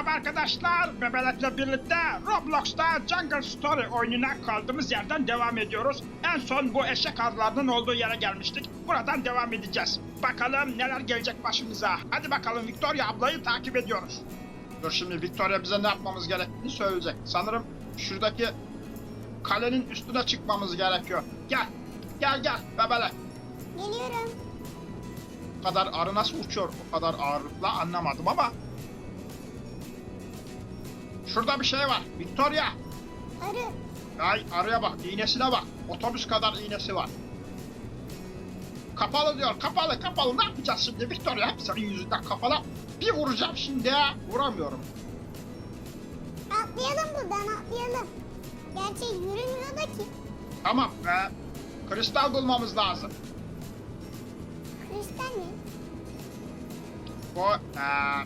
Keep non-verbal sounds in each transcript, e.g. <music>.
Merhaba arkadaşlar. Bebelekle birlikte Roblox'ta Jungle Story oyununa kaldığımız yerden devam ediyoruz. En son bu eşek arılarının olduğu yere gelmiştik. Buradan devam edeceğiz. Bakalım neler gelecek başımıza. Hadi bakalım Victoria ablayı takip ediyoruz. Dur şimdi Victoria bize ne yapmamız gerektiğini söyleyecek. Sanırım şuradaki kalenin üstüne çıkmamız gerekiyor. Gel. Gel gel bebelek. Geliyorum. Bu kadar arı nasıl uçuyor o kadar ağırlıkla anlamadım ama. Şurada bir şey var. Victoria. Arı. Ay arıya bak, iğnesine bak. Otobüs kadar iğnesi var. Kapalı diyor, kapalı kapalı. Ne yapacağız şimdi Victoria? Senin yüzünden kapalı. Bir vuracağım şimdi. Vuramıyorum. Atlayalım buradan atlayalım. Gerçi yürümüyor da ki. Tamam ve kristal bulmamız lazım. Kristal mi? Bu eee,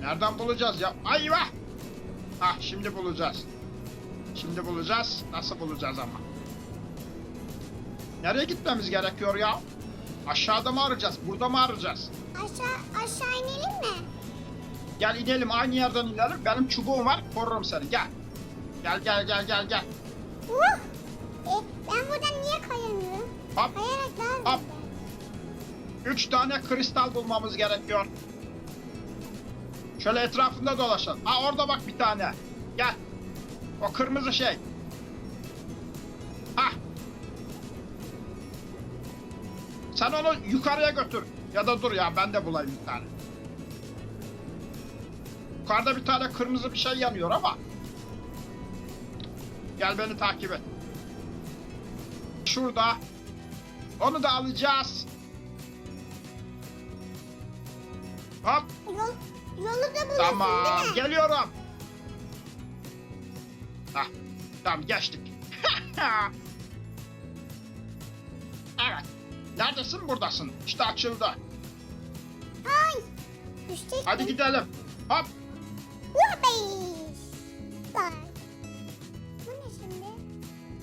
nereden bulacağız ya? Ay vah! Ah şimdi bulacağız. Şimdi bulacağız. Nasıl bulacağız ama? Nereye gitmemiz gerekiyor ya? Aşağıda mı arayacağız? Burada mı arayacağız? Aşağı aşağı inelim mi? Gel inelim aynı yerden inelim. Benim çubuğum var. Korurum seni. Gel. Gel gel gel gel gel. Uh! E, ben buradan niye kayamıyorum? Hop Kayarak daha hop. Üç tane kristal bulmamız gerekiyor. Şöyle etrafında dolaşalım. Ha orada bak bir tane. Gel. O kırmızı şey. Ha. Sen onu yukarıya götür. Ya da dur ya ben de bulayım bir tane. Yukarıda bir tane kırmızı bir şey yanıyor ama. Gel beni takip et. Şurada. Onu da alacağız. Hop. Yol, yolu da buluyorsun Tamam. değil mi? Geliyorum. Hah. Tamam geçtik. <laughs> evet. Neredesin? Buradasın. İşte açıldı. Ay! Düşecektim. Hadi gidelim. Hop. Whoopish! Bye. Bu ne şimdi?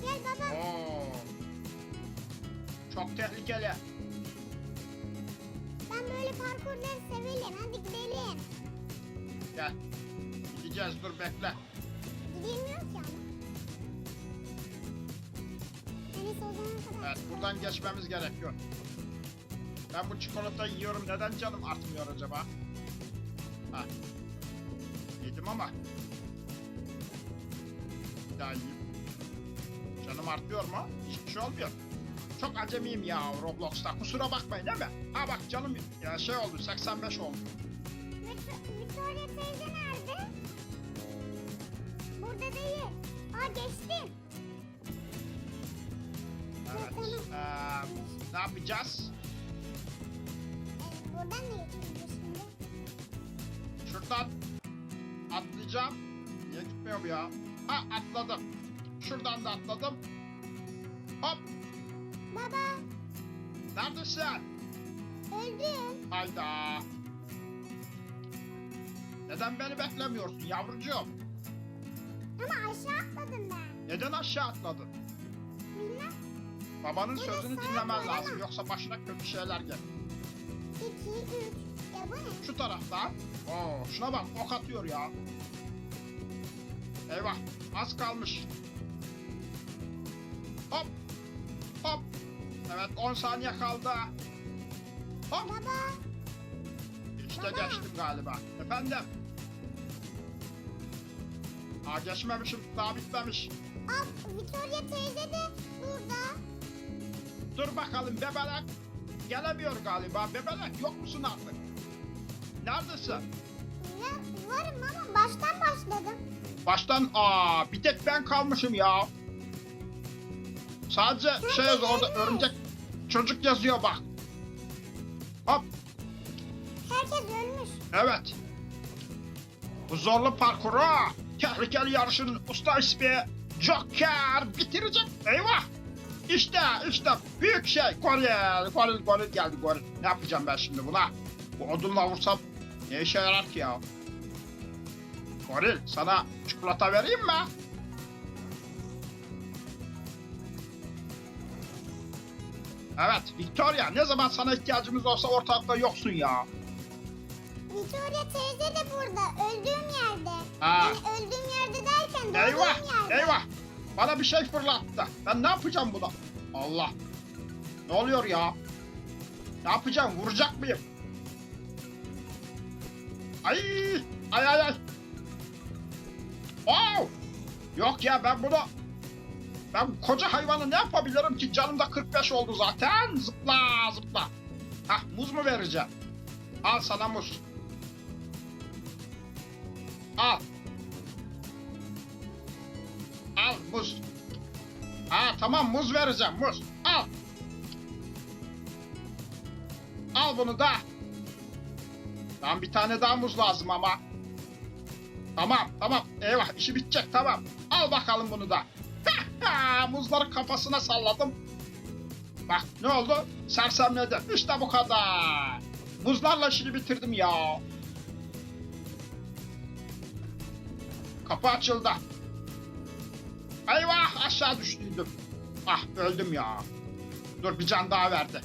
Gel baba. Oo. Çok tehlikeli. Ben böyle parkurları severim. Hadi gidelim. Gel. Gideceğiz dur bekle. Gidilmiyor ki ama. Enes o zamana kadar. Evet buradan geçmemiz gerekiyor. Ben bu çikolatayı yiyorum. Neden canım artmıyor acaba? Ha. Yedim ama. Bir daha yiyeyim. Canım artıyor mu? Hiçbir şey olmuyor. Çok acemiyim ya Roblox'ta. Kusura bakmayın değil mi? Ha bak canım ya şey oldu 85 oldu. Victor- Victoria teyze nerede? Burada değil. Aa geçtim. Evet. Ee, ne yapacağız? Ee, buradan da geçiyoruz şimdi. Şuradan atlayacağım. Niye gitmiyor bu ya? Ha atladım. Şuradan da atladım. Hop. Baba Neredesin? öldüm. Hayda. Neden beni beklemiyorsun yavrucuğum? Ama aşağı atladım ben. Neden aşağı atladın? Bilmem. Babanın Burada sözünü dinlemen var lazım yoksa başına kötü şeyler gelir. İki, üç. Ya bu ne? Şu taraftan. Oo, şuna bak ok atıyor ya. Eyvah az kalmış. Hop. Hop. Evet 10 saniye kaldı. Hop. Baba Baba. geçtim galiba. Efendim. Aa geçmemişim. Daha bitmemiş. al Victoria teyze de burada. Dur bakalım bebelek. Gelemiyor galiba. Bebelek yok musun artık? Neredesin? Ya, varım ama baştan başladım. Baştan aa bir tek ben kalmışım ya. Sadece şey yazıyor orada örümcek çocuk yazıyor bak. Hop Herkes ölmüş. evet. Bu zorlu parkuru tehlikeli yarışın usta ismi Joker bitirecek. Eyvah. İşte işte büyük şey goril goril goril geldi goril. Ne yapacağım ben şimdi buna? Bu odunla vursam ne işe yarar ki ya? Goril sana çikolata vereyim mi? Evet Victoria ne zaman sana ihtiyacımız olsa ortalıkta yoksun ya. Victoria teyze de burada. Öldüğüm yerde. Ha. Yani öldüğüm yerde derken doğduğum Eyvah! yerde. Eyvah! Bana bir şey fırlattı. Ben ne yapacağım buna? Allah! Ne oluyor ya? Ne yapacağım? Vuracak mıyım? Ay! Ay ay ay! Wow! Yok ya ben bunu... Ben koca hayvanı ne yapabilirim ki? Canım da 45 oldu zaten. Zıpla zıpla. Hah muz mu vereceğim? Al sana muz. Al. Al muz. Ha tamam muz vereceğim muz. Al. Al bunu da. Tamam bir tane daha muz lazım ama. Tamam tamam. Eyvah işi bitecek tamam. Al bakalım bunu da. Muzları kafasına salladım. Bak ne oldu? Sersemledi. İşte bu kadar. Muzlarla işini bitirdim ya. Kapı açıldı. Eyvah aşağı düştüydüm. Ah öldüm ya. Dur bir can daha verdi.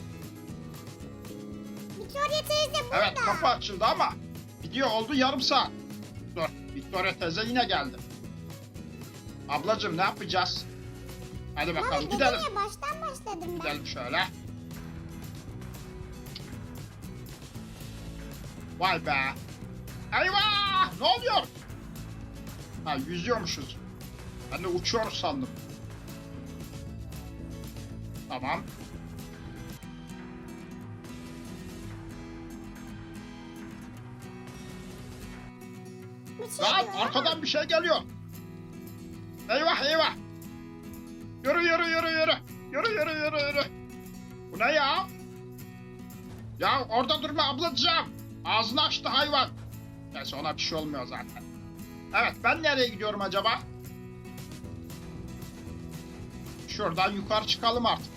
Victoria teyze burada. Evet kapı açıldı ama gidiyor oldu yarım saat. Dur Victoria teyze yine geldi. Ablacığım ne yapacağız? Hadi bakalım dedim gidelim. ya baştan başladım ben. Gidelim şöyle. Vay be. Eyvah! Ne oluyor? Ha yüzüyormuşuz. Ben de uçuyoruz sandım. Tamam. Bir şey Lan ama- arkadan bir şey geliyor. Eyvah eyvah. Yürü yürü yürü yürü. Yürü yürü yürü yürü. Bu ne ya? Ya orada durma ablacığım. Ağzını açtı hayvan. Neyse ona bir şey olmuyor zaten. Evet ben nereye gidiyorum acaba? Şuradan yukarı çıkalım artık.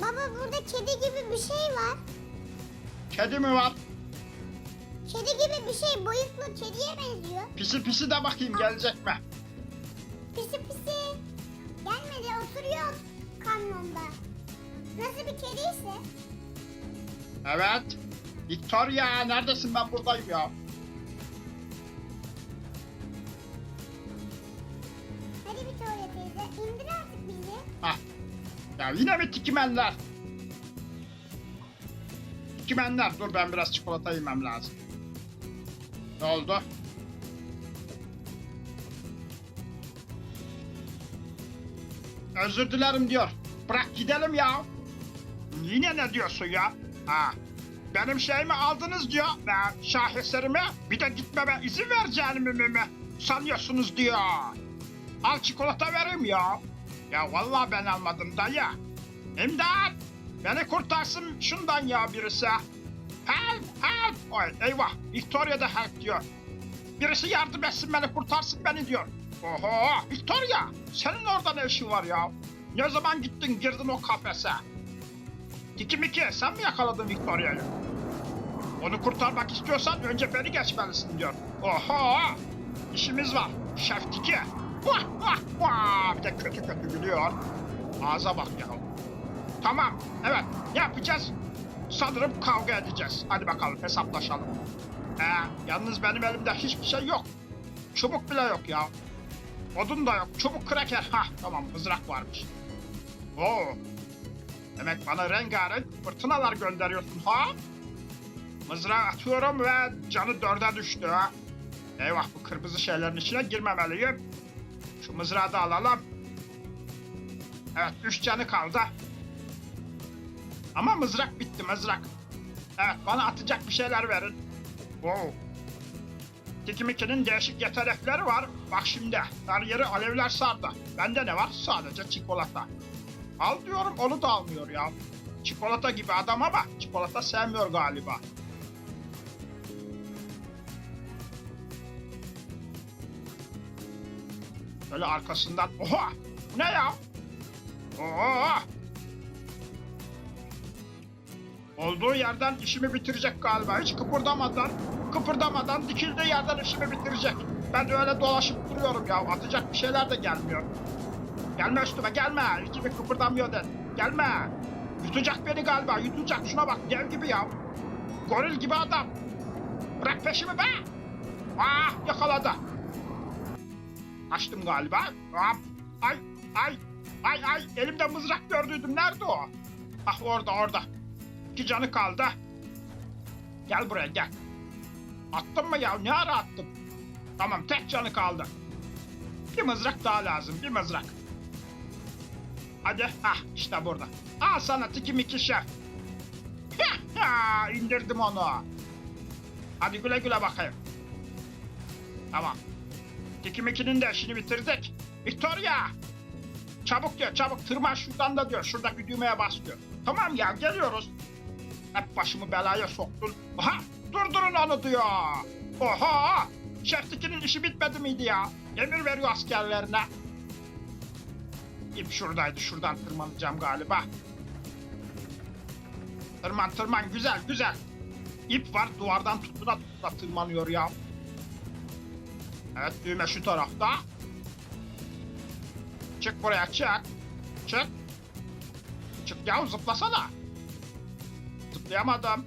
Baba burada kedi gibi bir şey var. Kedi mi var? Kedi gibi bir şey boyutlu kediye benziyor. Pisi pisi de bakayım gelecek mi? Pisi pisi. Gelmedi oturuyor kamyonda. Nasıl bir kediyse. Evet. Victoria neredesin ben buradayım ya. Hadi Victoria teyze indir artık bizi. Hah. Ya yine mi tikimenler? Tikimenler. Dur ben biraz çikolata yemem lazım. Ne oldu? Özür dilerim diyor. Bırak gidelim ya. Yine ne diyorsun ya? Ha. Benim şeyimi aldınız diyor. Ve şaheserimi bir de gitmeme izin vereceğimi mi, mi sanıyorsunuz diyor. Al çikolata vereyim ya. Ya vallahi ben almadım dayı. İmdat! Beni kurtarsın şundan ya birisi. Help! Help! Oy eyvah! Victoria da help diyor. Birisi yardım etsin beni kurtarsın beni diyor. Oho! Victoria! Senin orada ne işin var ya? Ne zaman gittin girdin o kafese? Tiki Miki sen mi yakaladın Victoria'yı? Onu kurtarmak istiyorsan önce beni geçmelisin diyor. Oho! İşimiz var. Şef Tiki. Vah vah vah! Bir de kötü kötü gülüyor. Ağza bak ya. Tamam, evet. Ne yapacağız? Sanırım kavga edeceğiz. Hadi bakalım hesaplaşalım. Ee, yalnız benim elimde hiçbir şey yok. Çubuk bile yok ya. Odun da yok. Çubuk kraker. Ha tamam mızrak varmış. Oo. Demek bana rengarenk fırtınalar gönderiyorsun ha? Mızrağı atıyorum ve canı dörde düştü. Eyvah bu kırmızı şeylerin içine girmemeliyim. Şu mızrağı da alalım. Evet üç canı kaldı. Ama mızrak bitti mızrak. Evet bana atacak bir şeyler verin. Oo. Tikimiki'nin değişik yetenekleri var. Bak şimdi her yeri alevler sardı. Bende ne var? Sadece çikolata. Al diyorum onu da almıyor ya. Çikolata gibi adam ama çikolata sevmiyor galiba. Böyle arkasından oha bu ne ya? Oha! Olduğu yerden işimi bitirecek galiba. Hiç kıpırdamadan, kıpırdamadan dikildiği yerden işimi bitirecek. Ben de öyle dolaşıp duruyorum ya. Atacak bir şeyler de gelmiyor. Gelme üstüme gelme. Hiç gibi kıpırdamıyor den. Gelme. Yutacak beni galiba. Yutacak. Şuna bak. Dev gibi ya. Goril gibi adam. Bırak peşimi be. Ah yakaladı. Açtım galiba. Hop. Ay ay ay ay. Elimde mızrak gördüydüm. Nerede o? Ah orada orada. İki canı kaldı. Gel buraya gel. Attın mı ya? Ne ara attım? Tamam tek canı kaldı. Bir mızrak daha lazım. Bir mızrak. Hadi. Ah işte burada. Al sana tiki miki şef. İndirdim onu. Hadi güle güle bakayım. Tamam. Tiki mikinin de işini bitirdik. Victoria. Çabuk diyor çabuk tırman şuradan da diyor. Şuradaki düğmeye bas diyor. Tamam ya geliyoruz. Hep başımı belaya soktun. Aha durdurun onu diyor. Oha. Şef Tiki'nin işi bitmedi miydi ya? Emir veriyor askerlerine. İp şuradaydı. Şuradan tırmanacağım galiba. Tırman tırman güzel güzel. İp var duvardan tutuna tutuna tırmanıyor ya. Evet düğme şu tarafta. Çık buraya çık. Çık. Çık ya zıplasana. Zıplayamadım.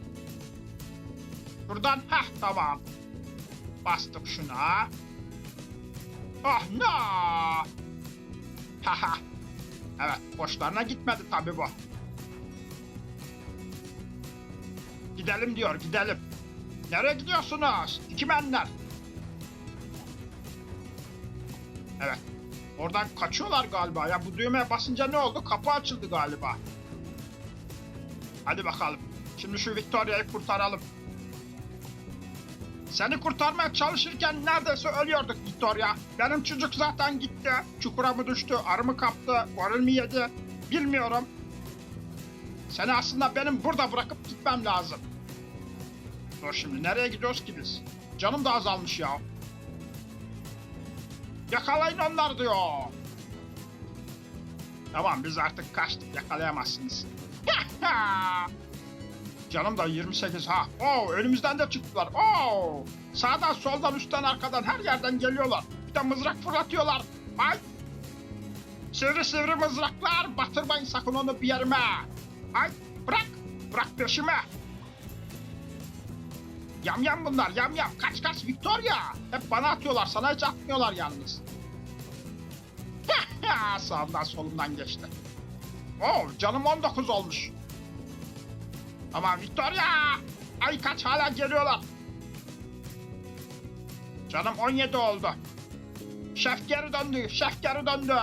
Buradan heh tamam. Bastık şuna. Oh no. Haha. Evet boşlarına gitmedi tabi bu. Gidelim diyor gidelim. Nereye gidiyorsunuz? Dikimenler. Evet. Oradan kaçıyorlar galiba ya. Bu düğmeye basınca ne oldu? Kapı açıldı galiba. Hadi bakalım. Şimdi şu Victoria'yı kurtaralım. Seni kurtarmaya çalışırken neredeyse ölüyorduk Victoria. Benim çocuk zaten gitti. Çukura mı düştü, arı mı kaptı, goril mi yedi bilmiyorum. Seni aslında benim burada bırakıp gitmem lazım. Dur şimdi nereye gidiyoruz ki biz? Canım da azalmış ya. Yakalayın onları diyor. Tamam biz artık kaçtık yakalayamazsınız. <laughs> Canım da 28 ha. Oo önümüzden de çıktılar. Oo sağdan soldan üstten arkadan her yerden geliyorlar. Bir de mızrak fırlatıyorlar. Ay. Sivri sivri mızraklar. Batırmayın sakın onu bir yerime. Ay bırak. Bırak peşime. Yam yam bunlar yam yam. Kaç kaç Victoria. Hep bana atıyorlar. Sana hiç atmıyorlar yalnız. <laughs> Sağımdan solumdan geçti. Oo canım 19 olmuş. Ama Victoria! Ay kaç hala geliyorlar. Canım 17 oldu. Şef geri döndü, şef geri döndü.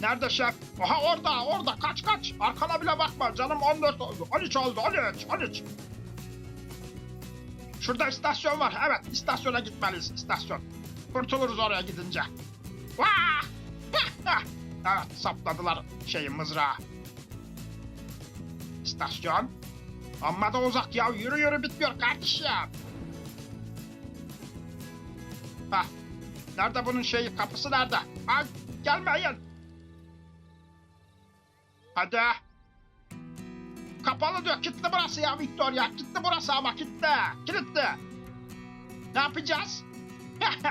Nerede şef? Aha orada, orada. Kaç kaç. Arkana bile bakma. Canım 14 oldu. 13 oldu. 13, 13. Şurada istasyon var. Evet, istasyona gitmeliyiz. İstasyon. Kurtuluruz oraya gidince. Vah! <laughs> evet, sapladılar şeyi mızrağı. İstasyon. Amma da uzak ya. Yürü yürü bitmiyor kardeşim. Hah. Nerede bunun şeyi? Kapısı nerede? Ay gelmeyin. Hadi. Kapalı diyor. Kilitli burası ya Victoria. Kilitli burası ama kilitli. Kilitli. Ne yapacağız? <laughs>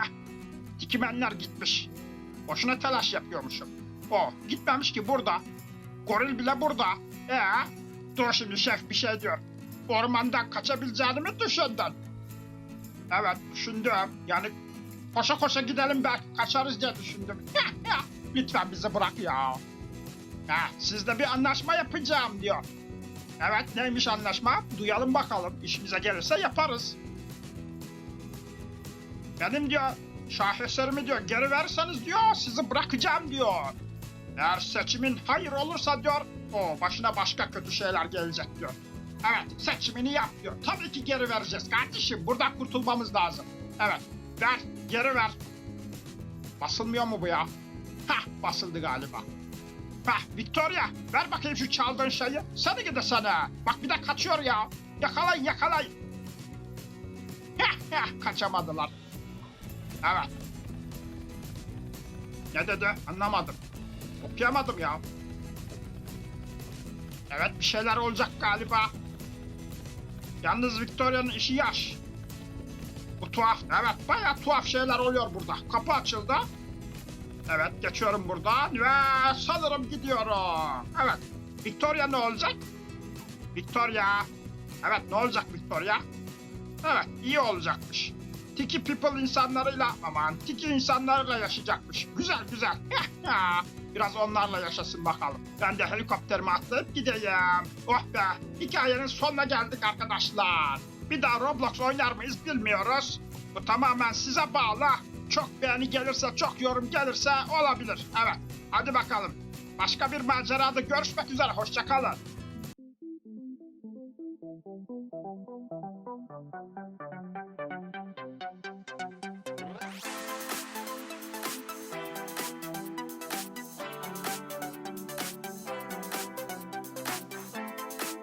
Dikimenler gitmiş. Boşuna telaş yapıyormuşum. O gitmemiş ki burada. Goril bile burada. Ee, dur şimdi şef bir şey diyor. Ormandan kaçabileceğini mi düşündün? Evet düşündüm. Yani koşa koşa gidelim belki kaçarız diye düşündüm. <laughs> Lütfen bizi bırak ya. Ha, sizle bir anlaşma yapacağım diyor. Evet neymiş anlaşma? Duyalım bakalım. İşimize gelirse yaparız. Benim diyor şaheserimi diyor geri verseniz diyor sizi bırakacağım diyor. Eğer seçimin hayır olursa diyor o başına başka kötü şeyler gelecek diyor. Evet seçimini yap diyor. Tabii ki geri vereceğiz kardeşim. Buradan kurtulmamız lazım. Evet ver geri ver. Basılmıyor mu bu ya? Hah basıldı galiba. Hah Victoria ver bakayım şu çaldığın şeyi. Seni gidi sana. Bak bir de kaçıyor ya. Yakalayın yakalayın. Heh heh kaçamadılar. Evet. Ne dedi anlamadım. Okuyamadım ya. Evet bir şeyler olacak galiba. Yalnız Victoria'nın işi yaş. Bu tuhaf. Evet bayağı tuhaf şeyler oluyor burada. Kapı açıldı. Evet geçiyorum buradan ve sanırım gidiyorum. Evet Victoria ne olacak? Victoria. Evet ne olacak Victoria? Evet iyi olacakmış. Tiki people insanlarıyla aman tiki insanlarla yaşayacakmış. Güzel güzel. <laughs> Biraz onlarla yaşasın bakalım. Ben de helikopterime atlayıp gideyim. Oh be hikayenin sonuna geldik arkadaşlar. Bir daha Roblox oynar mıyız bilmiyoruz. Bu tamamen size bağlı. Çok beğeni gelirse çok yorum gelirse olabilir. Evet hadi bakalım. Başka bir macerada görüşmek üzere hoşçakalın.